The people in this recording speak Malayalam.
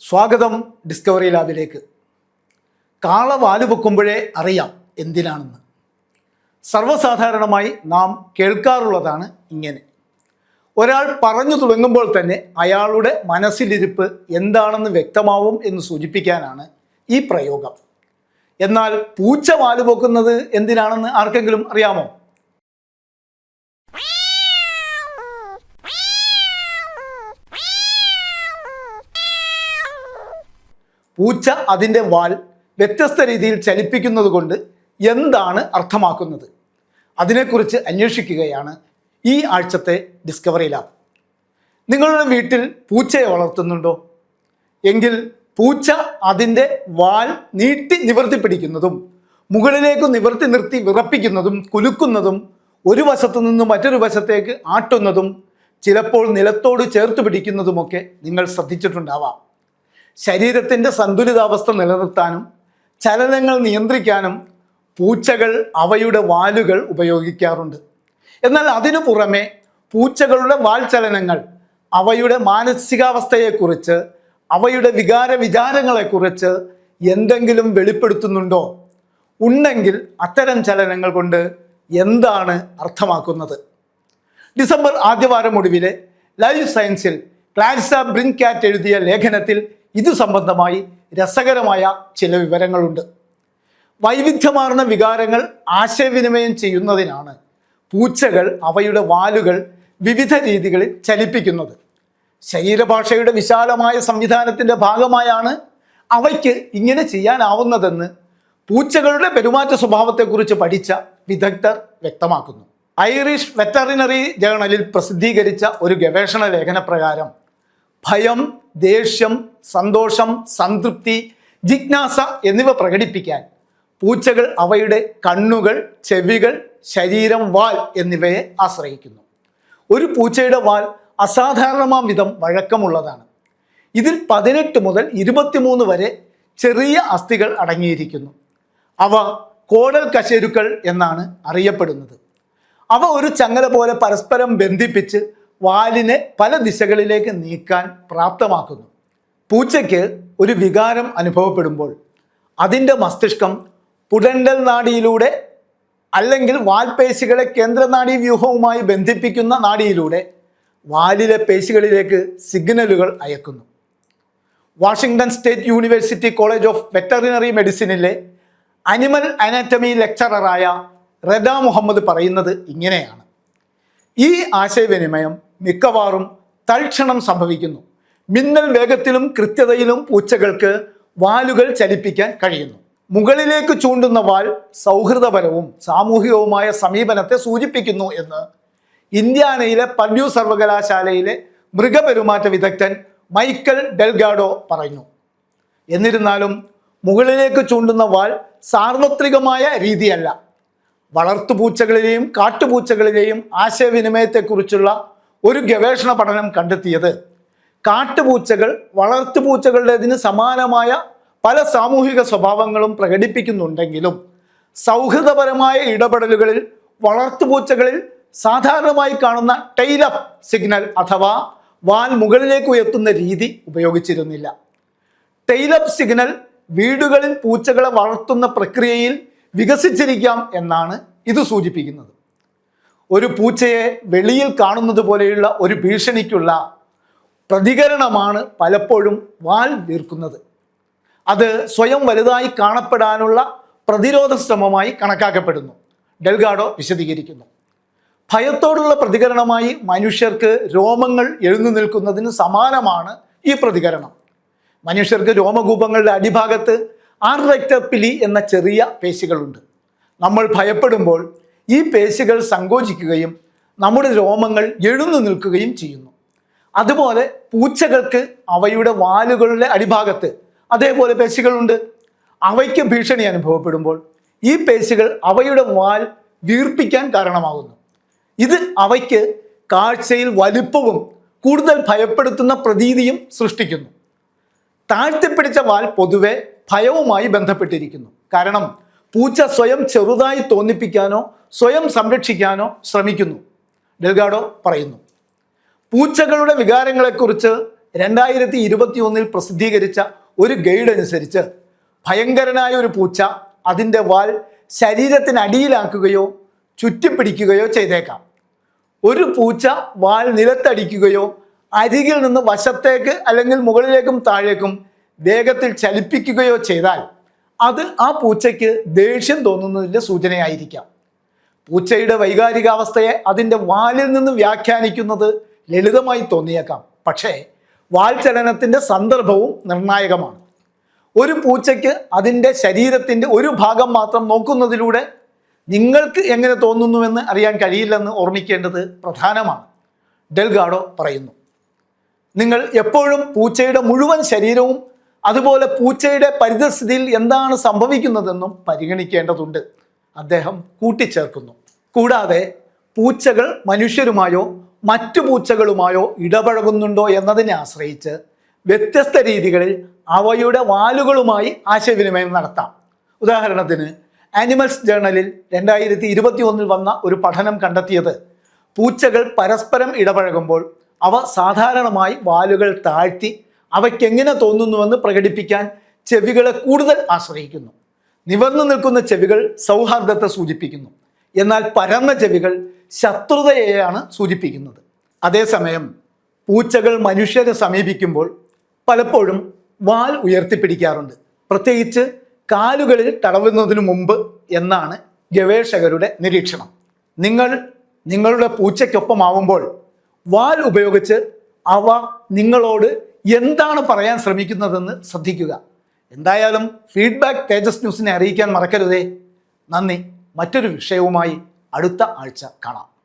സ്വാഗതം ഡിസ്കവറി ലാബിലേക്ക് കാള വാൽ വെക്കുമ്പോഴേ അറിയാം എന്തിനാണെന്ന്. സർവസാധാരണമായി നാം കേൾക്കാറുള്ളതാണ് ഇങ്ങനെ. ഒരാൾ പറഞ്ഞു തുടങ്ങുമ്പോൾ തന്നെ അയാളുടെ മനസ്സിലിരിപ്പ് എന്താണെന്ന് വ്യക്തമാവും എന്ന് സൂചിപ്പിക്കാനാണ് ഈ പ്രയോഗം. എന്നാൽ പൂച്ച വാൽ പൊക്കുന്നത് എന്തിനാണെന്ന് ആർക്കെങ്കിലും അറിയാമോ? പൂച്ച അതിന്റെ വാൽ വ്യത്യസ്ത രീതിയിൽ ചലിപ്പിക്കുന്നത് കൊണ്ട് എന്താണ് അർത്ഥമാക്കുന്നത്? അതിനെക്കുറിച്ച് അന്വേഷിക്കുകയാണ് ഈ ആഴ്ചത്തെ ഡിസ്കവറി ലാബ് നിങ്ങളുടെ വീട്ടിൽ പൂച്ചയെ വളർത്തുന്നുണ്ടോ? എങ്കിൽ പൂച്ച അതിന്റെ വാൽ നീട്ടി നിവർത്തി പിടിക്കുന്നതും മുകളിലേക്ക് നിവർത്തി നിർത്തി വിറപ്പിക്കുന്നതും കുലുക്കുന്നതും ഒരു വശത്തു നിന്ന് മറ്റൊരു വശത്തേക്ക് ആട്ടുന്നതും ചിലപ്പോൾ നിലത്തോട് ചേർത്ത് പിടിക്കുന്നതുമൊക്കെ നിങ്ങൾ ശ്രദ്ധിച്ചിട്ടുണ്ടാവാം. ശരീരത്തിന്റെ സന്തുലിതാവസ്ഥ നിലനിർത്താനും ചലനങ്ങൾ നിയന്ത്രിക്കാനും പൂച്ചകൾ അവയുടെ വാലുകൾ ഉപയോഗിക്കാറുണ്ട്. എന്നാൽ അതിനു പുറമെ പൂച്ചകളുടെ വാൽ ചലനങ്ങൾ അവയുടെ മാനസികാവസ്ഥയെക്കുറിച്ച് അവയുടെ വികാര വിചാരങ്ങളെക്കുറിച്ച് എന്തെങ്കിലും വെളിപ്പെടുത്തുന്നുണ്ടോ? ഉണ്ടെങ്കിൽ അത്തരം ചലനങ്ങൾ കൊണ്ട് എന്താണ് അർത്ഥമാക്കുന്നത്? ഡിസംബർ ആദ്യവാരം ഒടുവിലെ ലൈഫ് സയൻസിൽ ക്ലാരിസ ബ്രിൻകാറ്റ് എഴുതിയ ലേഖനത്തിൽ ഇതു സംബന്ധമായി രസകരമായ ചില വിവരങ്ങളുണ്ട്. വൈവിധ്യമാർന്ന വികാരങ്ങൾ ആശയവിനിമയം ചെയ്യുന്നതിനാണ് പൂച്ചകൾ അവയുടെ വാലുകൾ വിവിധ രീതികളിൽ ചലിപ്പിക്കുന്നത്. ശരീരഭാഷയുടെ വിശാലമായ സംവിധാനത്തിന്റെ ഭാഗമായാണ് അവയ്ക്ക് ഇങ്ങനെ ചെയ്യാനാവുന്നതെന്ന് പൂച്ചകളുടെ പെരുമാറ്റ സ്വഭാവത്തെക്കുറിച്ച് പഠിച്ച വിദഗ്ധർ വ്യക്തമാക്കുന്നു. ഐറിഷ് വെറ്ററിനറി ജേണലിൽ പ്രസിദ്ധീകരിച്ച ഒരു ഗവേഷണ ലേഖനപ്രകാരം ഭയം ദേഷ്യം സന്തോഷം സംതൃപ്തി ജിജ്ഞാസ എന്നിവ പ്രകടിപ്പിക്കാൻ പൂച്ചകൾ അവയുടെ കണ്ണുകൾ ചെവികൾ ശരീരം വാൽ എന്നിവയെ ആശ്രയിക്കുന്നു. ഒരു പൂച്ചയുടെ വാൽ അസാധാരണമാം വിധം വഴക്കമുള്ളതാണ്. ഇതിൽ പതിനെട്ട് മുതൽ ഇരുപത്തിമൂന്ന് വരെ ചെറിയ അസ്ഥികൾ അടങ്ങിയിരിക്കുന്നു. അവ കോടൽ കശേരുക്കൾ എന്നാണ് അറിയപ്പെടുന്നത്. അവ ഒരു ചങ്ങല പോലെ പരസ്പരം ബന്ധിപ്പിച്ച് വാലിനെ പല ദിശകളിലേക്ക് നീക്കാൻ പ്രാപ്തമാക്കുന്നു. പൂച്ചയ്ക്ക് ഒരു വികാരം അനുഭവപ്പെടുമ്പോൾ അതിന്റെ മസ്തിഷ്കം പുടണ്ടൽ നാടിയിലൂടെ അല്ലെങ്കിൽ വാൽപേശികളെ കേന്ദ്രനാടി വ്യൂഹവുമായി ബന്ധിപ്പിക്കുന്ന നാടിയിലൂടെ വാലിലെ പേശികളിലേക്ക് സിഗ്നലുകൾ അയക്കുന്നു. Washington state university college of veterinary മെഡിസിനിലെ animal anatomy ലെക്ചററായ റെഡ മുഹമ്മദ് പറയുന്നത് ഇങ്ങനെയാണ്. ഈ ആശയവിനിമയം മിക്കവാറും തൽക്ഷണം സംഭവിക്കുന്നു. മിന്നൽ വേഗത്തിലും കൃത്യതയിലും പൂച്ചകൾക്ക് വാലുകൾ ചലിപ്പിക്കാൻ കഴിയുന്നു. മുകളിലേക്ക് ചൂണ്ടുന്ന വാൽ സൗഹൃദപരവും സാമൂഹികവുമായ സമീപനത്തെ സൂചിപ്പിക്കുന്നു എന്ന് ഇന്ത്യാനയിലെ പർഡ്യൂ സർവകലാശാലയിലെ മൃഗപെരുമാറ്റ വിദഗ്ധൻ മൈക്കൽ ഡെൽഗാഡോ പറഞ്ഞു എന്നിരുന്നാലും മുകളിലേക്ക് ചൂണ്ടുന്ന വാൽ സാർവത്രികമായ രീതിയല്ല. വളർത്തുപൂച്ചകളിലെയും കാട്ടുപൂച്ചകളിലെയും ആശയവിനിമയത്തെക്കുറിച്ചുള്ള ഒരു ഗവേഷണ പഠനം കണ്ടെത്തിയത് കാട്ടുപൂച്ചകൾ വളർത്തുപൂച്ചകളുടേതിന് സമാനമായ പല സാമൂഹിക സ്വഭാവങ്ങളും പ്രകടിപ്പിക്കുന്നുണ്ടെങ്കിലും സൗഹൃദപരമായ ഇടപെടലുകളിൽ വളർത്തുപൂച്ചകളിൽ സാധാരണമായി കാണുന്ന ടൈലപ്പ് സിഗ്നൽ അഥവാ വാൽ മുകളിലേക്ക് ഉയർത്തുന്ന രീതി ഉപയോഗിച്ചിരുന്നില്ല. ടൈലപ്പ് സിഗ്നൽ വീടുകളിൽ പൂച്ചകളെ വളർത്തുന്ന പ്രക്രിയയിൽ വികസിച്ചിരിക്കാം എന്നാണ് ഇത് സൂചിപ്പിക്കുന്നത്. ഒരു പൂച്ചയെ വെളിയിൽ കാണുന്നത് പോലെയുള്ള ഒരു ഭീഷണിക്കുള്ള പ്രതികരണമാണ് പലപ്പോഴും വാൽ വീർക്കുന്നത്. അത് സ്വയം വലുതായി കാണപ്പെടാനുള്ള പ്രതിരോധ ശ്രമമായി കണക്കാക്കപ്പെടുന്നു. ഡെൽഗാഡോ വിശദീകരിക്കുന്നു. ഭയത്തോടുള്ള പ്രതികരണമായി മനുഷ്യർക്ക് രോമങ്ങൾ എഴുന്നു നിൽക്കുന്നതിന് സമാനമാണ് ഈ പ്രതികരണം. മനുഷ്യർക്ക് രോമകൂപങ്ങളുടെ അടിഭാഗത്ത് ആർറെക്ടർ പിലി എന്ന ചെറിയ പേശികളുണ്ട്. നമ്മൾ ഭയപ്പെടുമ്പോൾ ഈ പേശികൾ സങ്കോചിക്കുകയും നമ്മുടെ രോമങ്ങൾ എഴുന്നു നിൽക്കുകയും ചെയ്യുന്നു. അതുപോലെ പൂച്ചകൾക്ക് അവയുടെ വാലുകളുടെ അടിഭാഗത്ത് അതേപോലെ പേശികളുണ്ട്. അവയ്ക്ക് ഭീഷണി അനുഭവപ്പെടുമ്പോൾ ഈ പേശികൾ അവയുടെ വാൽ വീർപ്പിക്കാൻ കാരണമാകുന്നു. ഇത് അവയ്ക്ക് കാഴ്ചയിൽ വലിപ്പവും കൂടുതൽ ഭയപ്പെടുത്തുന്ന പ്രതീതിയും സൃഷ്ടിക്കുന്നു. താഴ്ത്തിപ്പിടിച്ച വാൽ പൊതുവെ ഭയവുമായി ബന്ധപ്പെട്ടിരിക്കുന്നു. കാരണം പൂച്ച സ്വയം ചെറുതായി തോന്നിപ്പിക്കാനോ സ്വയം സംരക്ഷിക്കാനോ ശ്രമിക്കുന്നു. ഡെൽഗാഡോ പറയുന്നു. പൂച്ചകളുടെ വികാരങ്ങളെക്കുറിച്ച് രണ്ടായിരത്തി ഇരുപത്തി ഒന്നിൽ പ്രസിദ്ധീകരിച്ച ഒരു ഗൈഡ് അനുസരിച്ച് ഭയങ്കരനായ ഒരു പൂച്ച അതിന്റെ വാൽ ശരീരത്തിനടിയിലാക്കുകയോ ചുറ്റിപ്പിടിക്കുകയോ ചെയ്തേക്കാം. ഒരു പൂച്ച വാൽ നിലത്തടിക്കുകയോ അരികിൽ നിന്ന് വശത്തേക്ക് അല്ലെങ്കിൽ മുകളിലേക്കും താഴേക്കും വേഗത്തിൽ ചലിപ്പിക്കുകയോ ചെയ്താൽ അത് ആ പൂച്ചയ്ക്ക് ദേഷ്യം തോന്നുന്നതിന്റെ സൂചനയായിരിക്കാം. പൂച്ചയുടെ വൈകാരികാവസ്ഥയെ അതിന്റെ വാലിൽ നിന്ന് വ്യാഖ്യാനിക്കുന്നത് ലളിതമായി തോന്നിയേക്കാം. പക്ഷേ വാൽചലനത്തിന്റെ സന്ദർഭവും നിർണായകമാണ്. ഒരു പൂച്ചയ്ക്ക് അതിന്റെ ശരീരത്തിന്റെ ഒരു ഭാഗം മാത്രം നോക്കുന്നതിലൂടെ നിങ്ങൾക്ക് എങ്ങനെ തോന്നുന്നുവെന്ന് അറിയാൻ കഴിയില്ലെന്ന് ഓർമ്മിക്കേണ്ടത് പ്രധാനമാണ്. ഡെൽഗാഡോ പറയുന്നു. നിങ്ങൾ എപ്പോഴും പൂച്ചയുടെ മുഴുവൻ ശരീരവും അതുപോലെ പൂച്ചയുടെ പരിതസ്ഥിതിയിൽ എന്താണ് സംഭവിക്കുന്നതെന്നും പരിഗണിക്കേണ്ടതുണ്ട്. അദ്ദേഹം കൂട്ടിച്ചേർക്കുന്നു. കൂടാതെ പൂച്ചകൾ മനുഷ്യരുമായോ മറ്റു പൂച്ചകളുമായോ ഇടപഴകുന്നുണ്ടോ എന്നതിനെ ആശ്രയിച്ച് വ്യത്യസ്ത രീതികളിൽ അവയുടെ വാലുകളുമായി ആശയവിനിമയം നടത്താം. ഉദാഹരണത്തിന് ആനിമൽസ് ജേണലിൽ രണ്ടായിരത്തി ഇരുപത്തി ഒന്നിൽ വന്ന ഒരു പഠനം കണ്ടെത്തിയത് പൂച്ചകൾ പരസ്പരം ഇടപഴകുമ്പോൾ അവ സാധാരണമായി വാലുകൾ താഴ്ത്തി അവയ്ക്കെങ്ങനെ തോന്നുന്നുവെന്ന് പ്രകടിപ്പിക്കാൻ ചെവികളെ കൂടുതൽ ആശ്രയിക്കുന്നു. നിവർന്നു നിൽക്കുന്ന ചെവികൾ സൗഹാർദ്ദത്തെ സൂചിപ്പിക്കുന്നു. എന്നാൽ പരന്ന ചെവികൾ ശത്രുതയെയാണ് സൂചിപ്പിക്കുന്നത്. അതേസമയം പൂച്ചകൾ മനുഷ്യരെ സമീപിക്കുമ്പോൾ പലപ്പോഴും വാൽ ഉയർത്തിപ്പിടിക്കാറുണ്ട്. പ്രത്യേകിച്ച് കാലുകളിൽ തടവുന്നതിനു മുമ്പ് എന്നാണ് ഗവേഷകരുടെ നിരീക്ഷണം. നിങ്ങൾ നിങ്ങളുടെ പൂച്ചയ്ക്കൊപ്പമാവുമ്പോൾ വാൽ ഉപയോഗിച്ച് അവ നിങ്ങളോട് എന്താണ് പറയാൻ ശ്രമിക്കുന്നതെന്ന് ശ്രദ്ധിക്കുക. എന്തായാലും ഫീഡ്ബാക്ക് തേജസ് ന്യൂസിനെ അറിയിക്കാൻ മറക്കരുതേ. നന്ദി. മറ്റൊരു വിഷയവുമായി അടുത്ത ആഴ്ച കാണാം.